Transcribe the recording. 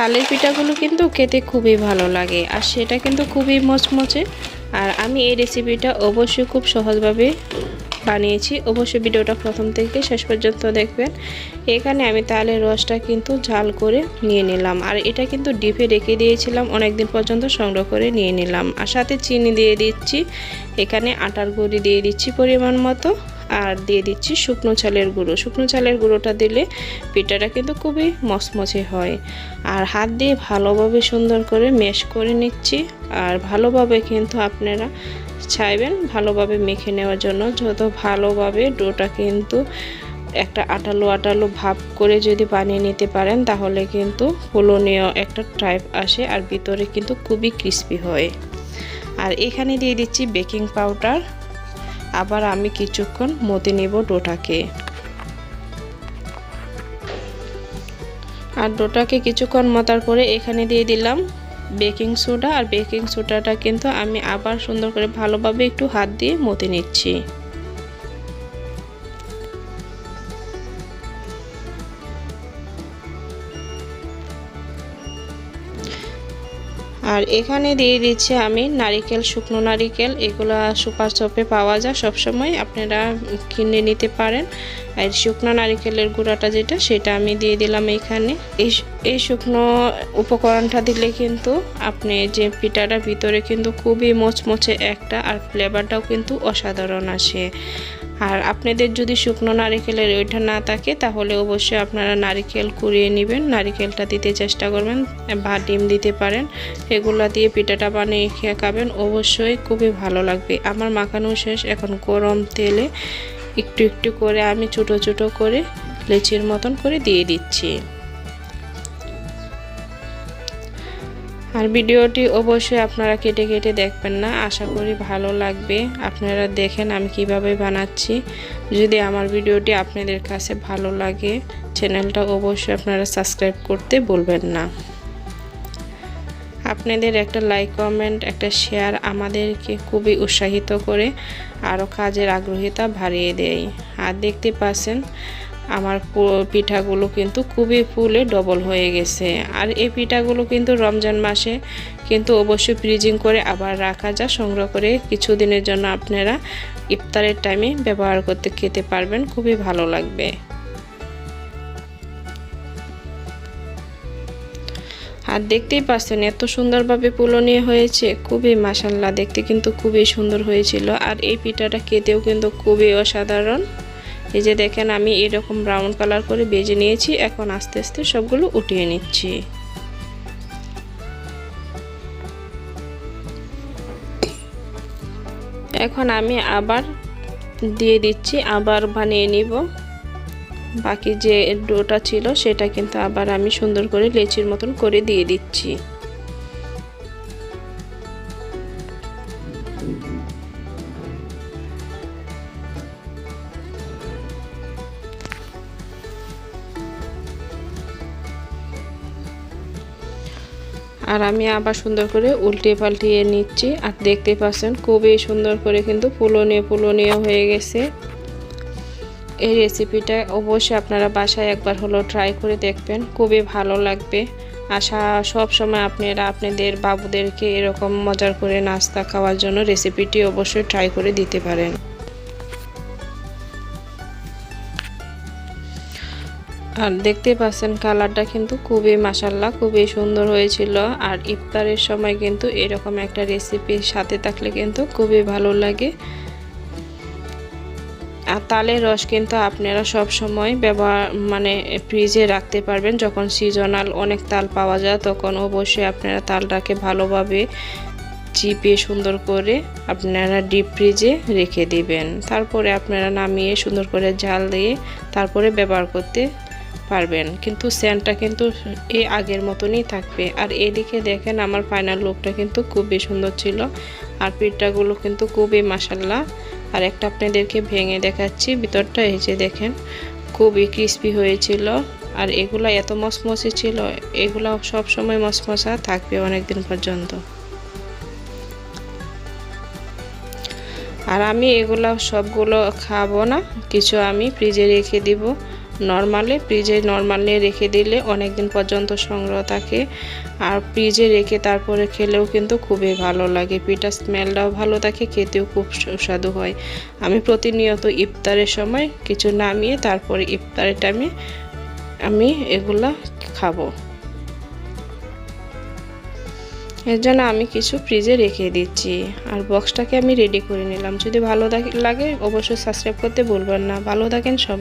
তালের পিঠাগুলো কিন্তু খেতে খুবই ভালো লাগে আর সেটা কিন্তু খুবই মচমচে। আর আমি এই রেসিপিটা অবশ্যই খুব সহজভাবে বানিয়েছি। অবশ্যই ভিডিওটা প্রথম থেকে শেষ পর্যন্ত দেখবেন। এখানে আমি তালের রসটা কিন্তু ঝাল করে নিয়ে নিলাম। আর এটা কিন্তু ডিপে রেখে দিয়েছিলাম অনেক দিন পর্যন্ত সংগ্রহ করে নিয়ে নিলাম। আর সাথে চিনি দিয়ে দিচ্ছি। এখানে আটার গুঁড়ি দিয়ে দিচ্ছি পরিমাণ মতো। আর দিয়ে দিচ্ছি শুকনো চালের গুঁড়ো। শুকনো চালের গুঁড়োটা দিলে পিঠাটা কিন্তু খুবই মচমচে হয়। আর হাত দিয়ে ভালোভাবে সুন্দর করে মেশ করে নিচ্ছি। আর ভালোভাবে কিন্তু আপনারা চাইবেন ভালোভাবে মেখে নেওয়ার জন্য। যত ভালোভাবে ডোটা কিন্তু একটা আটালো আটালো ভাব করে যদি বানিয়ে নিতে পারেন, তাহলে কিন্তু ফুলনীয় একটা টাইপ আসে আর ভিতরে কিন্তু খুবই ক্রিস্পি হয়। আর এখানে দিয়ে দিচ্ছি বেকিং পাউডার আবার আমি কিছুক্ষণ মতে নেব ডোটাকে। আর ডোটাকে কিছুক্ষণ মতার পরে এখানে দিয়ে দিলাম বেকিং সোডা। আর বেকিং সোডাটা কিন্তু আমি আবার সুন্দর করে ভালোভাবে একটু হাত দিয়ে মতে নিচ্ছি। আর এখানে দিয়ে দিচ্ছি আমি নারিকেল, শুকনো নারিকেল। এগুলো সুপার চপে পাওয়া যায়, সবসময় আপনারা কিনে নিতে পারেন। আর শুকনো নারিকেলের গুঁড়াটা যেটা, সেটা আমি দিয়ে দিলাম এখানে। এই শুকনো উপকরণটা দিলে কিন্তু আপনি যে পিঠাটা ভিতরে কিন্তু খুবই মোচমোচে একটা আর ফ্লেভারটাও কিন্তু অসাধারণ আসে। আর আপনাদের যদি শুকনো নারিকেলের ওইটা না থাকে, তাহলে অবশ্যই আপনারা নারিকেল কুড়িয়ে নেবেন। নারিকেলটা দিতে চেষ্টা করবেন, বা ডিম দিতে পারেন। এগুলো দিয়ে পিঠাটা বানিয়ে খেয়ে খাবেন, অবশ্যই খুবই ভালো লাগবে। আমার মাখানো শেষ, এখন গরম তেলে একটু একটু করে আমি ছোটো ছোটো করে লেচির মতন করে দিয়ে দিচ্ছি। আর ভিডিওটি অবশ্যই আপনারা কেটে কেটে দেখবেন না। আশা করি ভালো লাগবে। আপনারা দেখেন আমি কীভাবে বানাচ্ছি। যদি আমার ভিডিওটি আপনাদের কাছে ভালো লাগে, চ্যানেলটা অবশ্যই আপনারা সাবস্ক্রাইব করতে বলবেন না। আপনাদের একটা লাইক কমেন্ট একটা শেয়ার আমাদেরকে খুবই উৎসাহিত করে, আরও কাজের আগ্রহিতা বাড়িয়ে দেয়। আর দেখতে পাচ্ছেন আমার পিঠাগুলো কিন্তু খুবই ফুলে ডবল হয়ে গেছে। আর এই পিঠাগুলো কিন্তু রমজান মাসে কিন্তু অবশ্যই ফ্রিজিং করে আবার রাখা যায়, সংগ্রহ করে কিছুদিনের জন্য আপনারা ইফতারের টাইমে ব্যবহার করতে খেতে পারবেন, খুবই ভালো লাগবে। আর দেখতেই পাচ্ছেন এত সুন্দরভাবে পুলনীয় হয়েছে, খুবই মাসাল্লাহ দেখতে কিন্তু খুবই সুন্দর হয়েছিল। আর এই পিঠাটা খেতেও কিন্তু খুবই অসাধারণ। এই যে দেখেন, আমি এরকম ব্রাউন কালার করে বেজে নিয়েছি। এখন আস্তে আস্তে সবগুলো উঠিয়ে নিচ্ছি। এখন আমি আবার দিয়ে দিচ্ছি, আবার বানিয়ে নিব। বাকি যে ডোটা ছিল, সেটা কিন্তু আবার আমি সুন্দর করে লেচির মতন করে দিয়ে দিচ্ছি। আর আমি আবার সুন্দর করে উল্টে পাল্টিয়ে নিচ্ছি। আর দেখতে পাচ্ছেন, খুবই সুন্দর করে কিন্তু পুলনীয় পুলনীয় হয়ে গেছে। এই রেসিপিটা অবশ্যই আপনারা বাসায় একবার হলো ট্রাই করে দেখবেন, খুবই ভালো লাগবে। আশা সব সময় আপনারা আপনাদের বাবুদেরকে এরকম মজার করে নাস্তা খাওয়ার জন্য রেসিপিটি অবশ্যই ট্রাই করে দিতে পারেন। আর দেখতে পাচ্ছেন কালারটা কিন্তু খুবই মাসাল্লাহ খুবই সুন্দর হয়েছিল। আর ইফতারের সময় কিন্তু এরকম একটা রেসিপির সাথে থাকলে কিন্তু খুবই ভালো লাগে। আর তালের রস কিন্তু আপনারা সব সময় ব্যবহার মানে ফ্রিজে রাখতে পারবেন। যখন সিজনাল অনেক তাল পাওয়া যায়, তখন অবশ্যই আপনারা তালটাকে ভালোভাবে চিপিয়ে সুন্দর করে আপনারা ডিপ ফ্রিজে রেখে দিবেন। তারপরে আপনারা নামিয়ে সুন্দর করে জাল দিয়ে তারপরে ব্যবহার করতে পারবেন। কিন্তু স্যান্ডটা কিন্তু এই আগের মতনই থাকবে। আর এদিকে দেখেন আমার ফাইনাল লুকটা কিন্তু খুবই সুন্দর ছিল। আর পিঠটাগুলো কিন্তু খুবই মাসাল্লাহ আর একটা আপনাদেরকে ভেঙে দেখাচ্ছি ভিতরটা যে দেখেন, খুবই ক্রিস্পি হয়েছিল। আর এগুলো এত মসমসে ছিল, এগুলো সব সময় মসমসা থাকবে অনেক দিন পর্যন্ত। আর আমি এগুলো সবগুলো খাব না, কিছু আমি ফ্রিজে রেখে দিব। নর্মালে ফ্রিজে নর্মালে রেখে দিলে অনেক দিন পর্যন্ত সংগ্রহ থাকে। আর ফ্রিজে রেখে তারপরে খেলেও কিন্তু খুবই ভালো লাগে। পিঠার স্মেলটাও ভালো থাকে, খেতেও খুব সুস্বাদু হয়। আমি প্রতিনিয়ত ইফতারের সময় কিছু নামিয়ে তারপরে ইফতারের টাইমে আমি এগুলা খাব। এর জন্য আমি কিছু ফ্রিজে রেখে দিচ্ছি। আর বক্সটাকে আমি রেডি করে নিলাম। যদি ভালো লাগে অবশ্যই সাবস্ক্রাইব করতে ভুলবেন না। ভালো থাকেন সবাই।